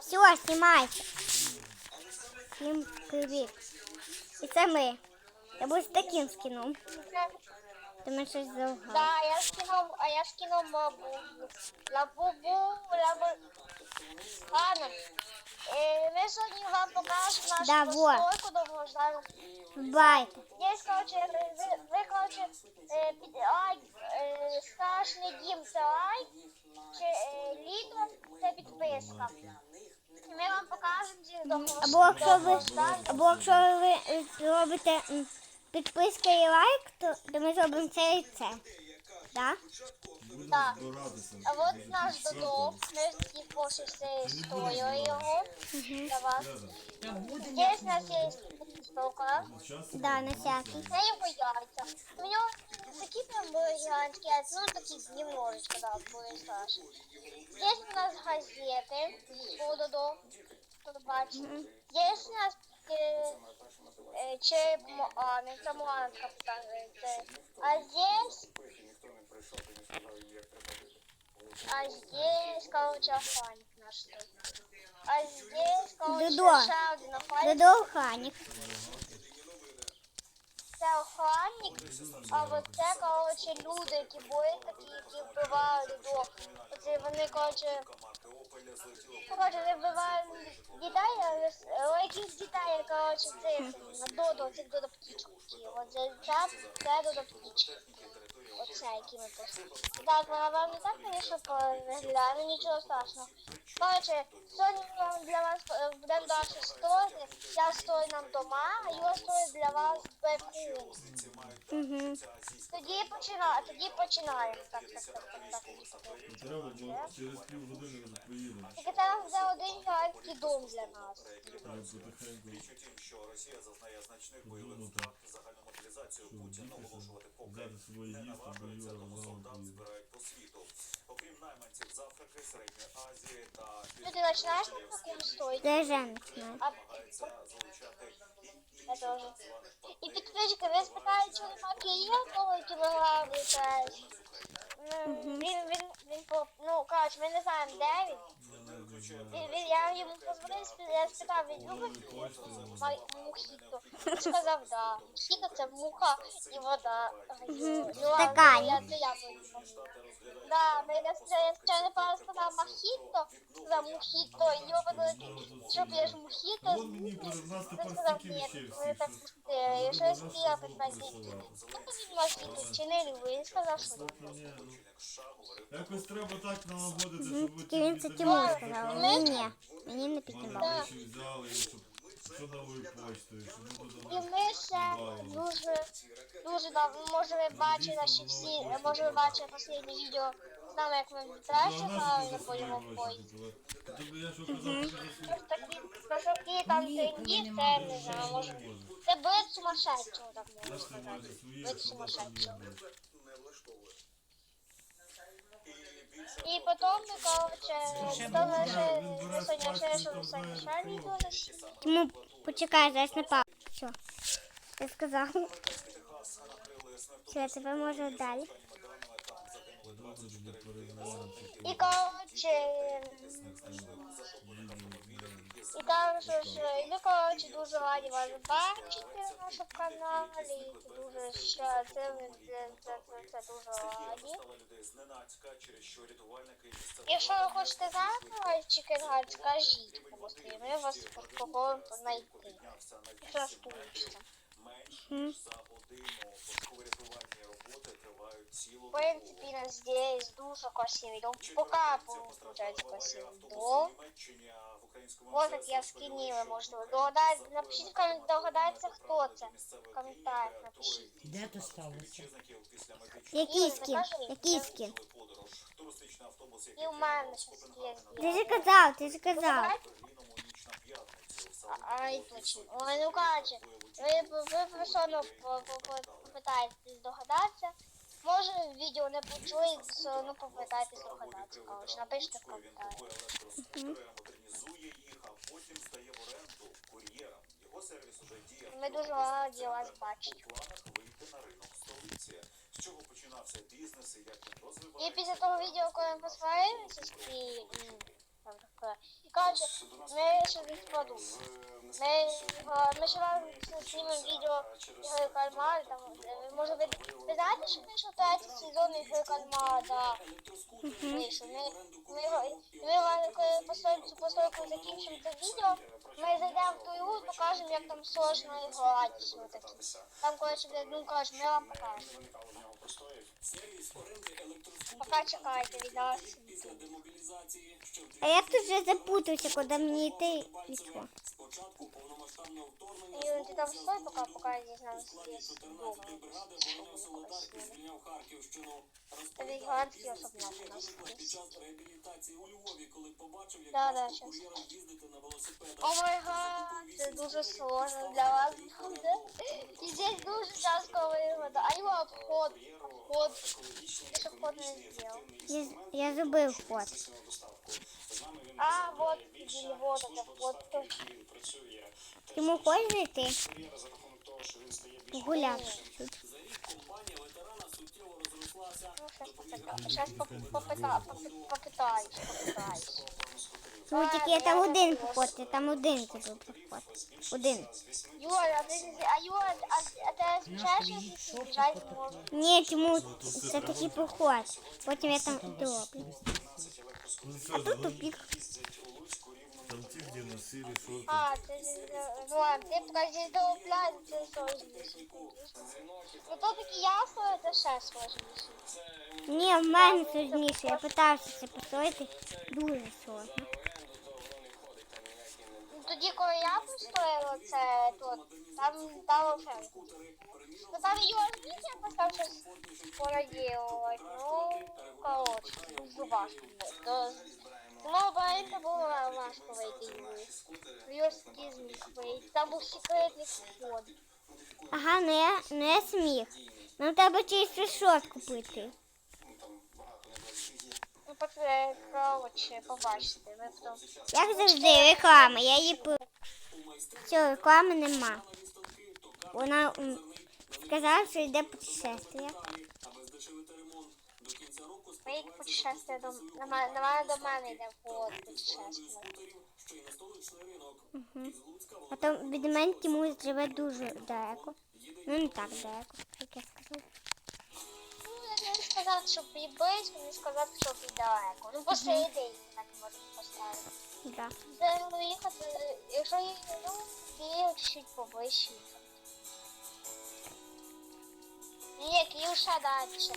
Все, знімайте. Всім привіт. І це ми. Я буду з таким скином. Ти мене щось завгав. Да, я скинув, а я скинув мабу. Лабубу, лабу. Ладно. Е, ми сьогодні вам покажемо нашу Да, постройку довгождану. Байте. Є, короче, ви, ви короче, е, під лайк, е, страшний дім це лайк, чи е, літо це підписка. Ми вам покажемо ці Або якщо ви, або якщо ви е, зробите підписка і лайк, то, то ми зробимо це і це. Да? Так. А от наш додок, ми всі пошився строїли його для вас. Є у нас є штука. Да, на всякий. Це його яйця. У нього такі прям були гігантські яйця, ну такі немножечко, да, були страшні. Є у нас газети, Додо, тут бачите. Є у нас череп Моани, це Моанка показується. А здесь а здесь, короче, охранник наш тут. А здесь, короче. Додо охранник. Це охранник, а от це, коротше, люди, які були такі, які вбивали Додо. Оце вони, коротше, коротше, не вбивали дітей, але але якісь дітей, коротше, цих, на Додо, цих Додо птічок. От це, це, це Додо птічки. Оце, які ми просто. Так, вона вам не так, звісно, виглядає, ну нічого страшного. Коротше, сьогодні ми вам для вас е, будемо далі строїти. Я строю нам дома, а я строю для вас беку. Угу. Тоді починаємо, тоді починаємо. Так, так, так, так, так. так. Треба, бо через пів години вже приїдемо. Тільки нам буде один гігантський дом для нас. Треба потихеньку подумати, що вдітися, взяти своє їсти, бо Юра знову приїде. Ну, ти починаєш на такому строїти? Де Жен починає? А я теж. І підписчики, ви спитаєте, чому нема Києва, коли ти вигадуєте? Ну, він, він, він, по, ну, коротше, ми не знаємо, де він. Я йому позвонив, я спитав, він любить мухіто. Він сказав, да. Мухіто це муха і вода. Ну, Така. Я, це я. Да, ми я, я, я спочатку пару сказав мохіто, сказав мухіто, і його подали, що п'єш Вон мені перед нас він сказав, стільки ні, ми так що пустили. Я щось питати, знову ну він мохіто, чи не любить, він сказав, що ну, Якось треба так налагодити, щоб ви Тільки він це тобі сказав. кажуть, Ні, ні. Мені не піднімав. Взяли, і щоб що почтою, щоб ми І ми ще дуже, дуже давно, може ви бачили, що всі, може ви бачили останнє відео з нами, як ми траші грали на польовому бої. Тобі я що казав, що за Такі кошаки, там тренді, це не знаю, може. Це бит сумасшедшого, так можна сказати. Бит що сумасшедшого. І потім коротше, лише, ми сьогодні вирішили сьогодні шальні дуже. Тому почекай, зараз на паузу. Все. Я сказав. Все, тебе можна далі. І, коротше, І так, що ж, і ми, коротше, дуже раді вас бачити на нашому каналі. І Дуже ще це, це, це, це, це дуже раді. Якщо ви хочете зараз чекати, скажіть комусь, і ми вас попробуємо знайти. Якщо вас получиться. В принципе, на здесь дуже красивый дом. Пока получается красивый дом. Вот как я скинила, может вы догадать, напишите, в коммент- догадається, хто це. В комментариях напишіть. Де то сталося? Який скін? Який скін? І у мене щось є Ти ж казав, ти ж казав. Ай, точно. Ой, ну короче, ви, ви просто ну, по- по- по- попитаєтесь догадатися. Може відео не почули, одно попитайтесь догадатися. Короче, напишіть в коментарі. Ми дуже раді вас бачити. І після того відео, коли ми посварилися з там, таке. Коротше, ми ще десь. Ми, е, ми ще вам знімемо відео ігри кальмар, там, е, може ви, ви знаєте, що вийшов третій сезон ігри кальмара, да, вийшов. Ми, ми, його- ми вам, коли постройку закінчимо це відео, ми зайдемо в ту ігру і покажемо, як там сложно все таке. Там, коротше, ну, коротше, ми вам покажемо. Пока чекайте від нас. А я тут вже запутався, куди мені йти і що. І ти там стой, пока, пока я дізнаюся, є дома. Це гігантський особняк у нас. Да, да, щас. О май гад, це дуже сложно для вас буде. І здесь дуже тяжко вигода. А його обход, обход. Ти ж обход не зробив. Я, я зробив ход. А, вот, или вот это, вот то. Йому хочеш зайти? Гуляти. тут. Ну, сейчас попытаюсь, попытаюсь, попытаюсь. Ну тільки я там один вход, там один тільки вход. Один. Юра, а ти, а Юра, а, а ти звичайно, що ти біжати не можеш? Ні, чому це такий проход. Потім я там дроблю. Все, Тут тупик. там ті, де носили, що там. А, ти, ну, а ти покажи до плану, це сложніше. Ну, то таки ясно, це ще сложніше. Ні, в мене сложніше. Я питався це построїти. Дуже сложно. Тоді, коли я постояла це тут, там, там вже. Ну, там знаєте, я поставив щось пораділувати. Ну, коротше, важко було. Ну, бо було важко вийти Юрі. Юрський зміг вийти. Там був секретний вход. Ага, ну я сміх. Ну треба чисто шот купити. Ну, коротше, побачите. Ви потім... Як завжди, реклама. Я її. Все, реклами нема. Вона сказала, що йде путешествие. Поїдь путешествие до... На, мене до мене йде вход путешествие. Потім від мене Тимур живе дуже далеко. Ну не так далеко, як я сказав. Сказав, щоб і близько, не сказав, щоб і далеко. Ну, посередині так можна поставити. Да. Де їхати, якщо їхати, ну, Київ чуть поближче. Ні, Київ ще далі.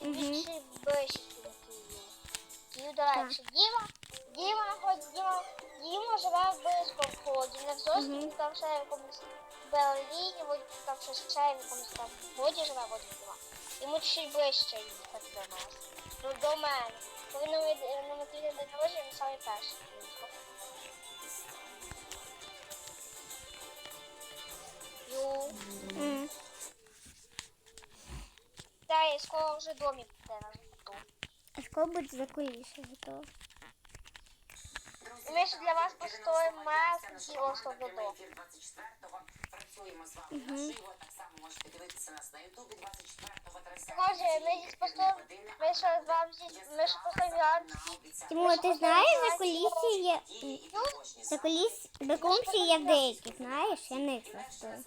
Мгм. Більше ближче до Києва. Київ далі. Діма, Діма, хоч Діма, Діма живе близько в ході. Не в зовсім, Мгм. там ще в якомусь Берліні, там ще ще в якомусь там ході живе, от Діма. Йому й ближче їхати до нас. Ну, до мене. Коли на мій- на Матвій день народження, він саме перший приїхав. Ю. М. Да, і скоро вже домик буде на житло. А скоро буде закуліше готово. Ми ще для вас построїмо маленький додому. Працюємо з вами наживо. Так само можете дивитися нас на Ютубі 24-го Може, ми здесь построїмо, ми ще ми. Тимур, ти знаєш, за кулісі є... За куліс... Бекумсі є деякі, знаєш? Я не зараз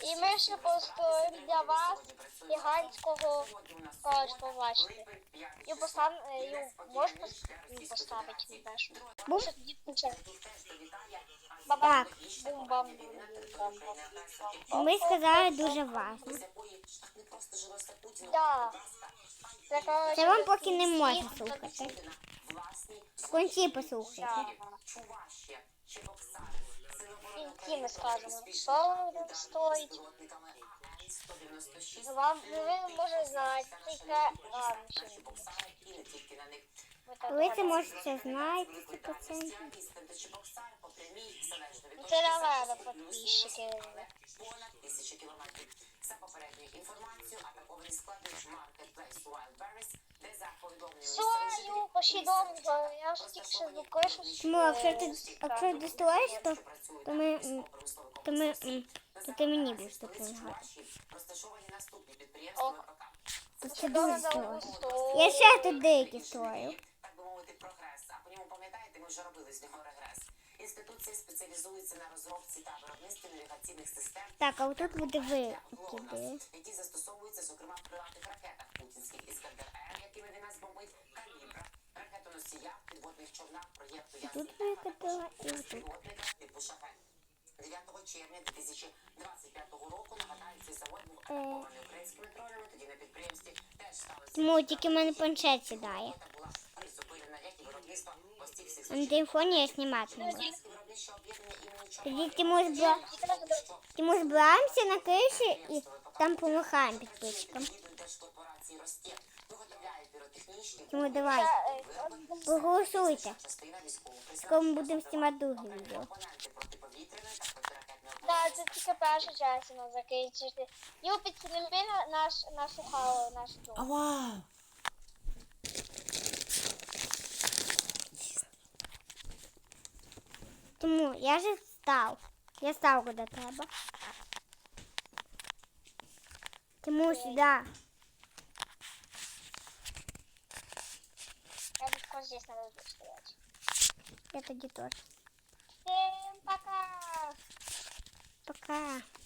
І ми ще построїмо для вас гігантського коротше, побачите. І постав, і можеш пос- поставити не. Бум. Включати? Бум бам бум бам бам Ми сказали дуже важно. Да. Це, Це вам поки не можна слухати. В кінці послухайте. Да. В кінці ми скажемо, що стоїть. АН-196. Вам ви може знати, тільки це знати 100%. Відстань до Чебоксар по прямій, залежно від Ну, точки Це на захисту підписчики. понад тисячі кілометрів. За попередньою інформацією, атакований складович Marketplace Wildberries, де за повідомленням Сою, послідовно, я ж тільки що запишу. Тому якщо ти, якщо ти то, то ми, то ми, то ти мені будеш допомагати. ВПК. Це дуже сложно. Я ще тут деякі стою. Так би мовити, прогрес. А по ньому пам'ятаєте, ми вже робили з нього регрес. Інституція спеціалізується на розробці та виробництві навігаційних систем Так, а отут буде. ГЛОНАСС, які застосовуються, зокрема, в крилатих ракетах путінських іскандер Р, якими він нас бомбить, калібра, ракетоносіях, підводних човнах, проєкту Тут Ясний викидала і тут. безпілотника типу Шахет. 9 червня 2025 року, нагадаю, цей завод був атакований українськими дронами, тоді на підприємстві теж сталося. Тому тільки в мене планшет сідає. На телефоні я знімати не об'єднання Тоді Тимур, збираємося на криші і там помахаємо підписчикам. Тимур, давай, Е, проголосуйте. Скоро ми будемо знімати друге відео. Да, це тільки перша частина закінчити. Його підсніми на наш нашу халу, наш дом. Ава! Тимур, я же став. Я став до тебе. Тимур, сюди. Я вот здесь надо стоять. Я тоді теж. Всем пока! Пока.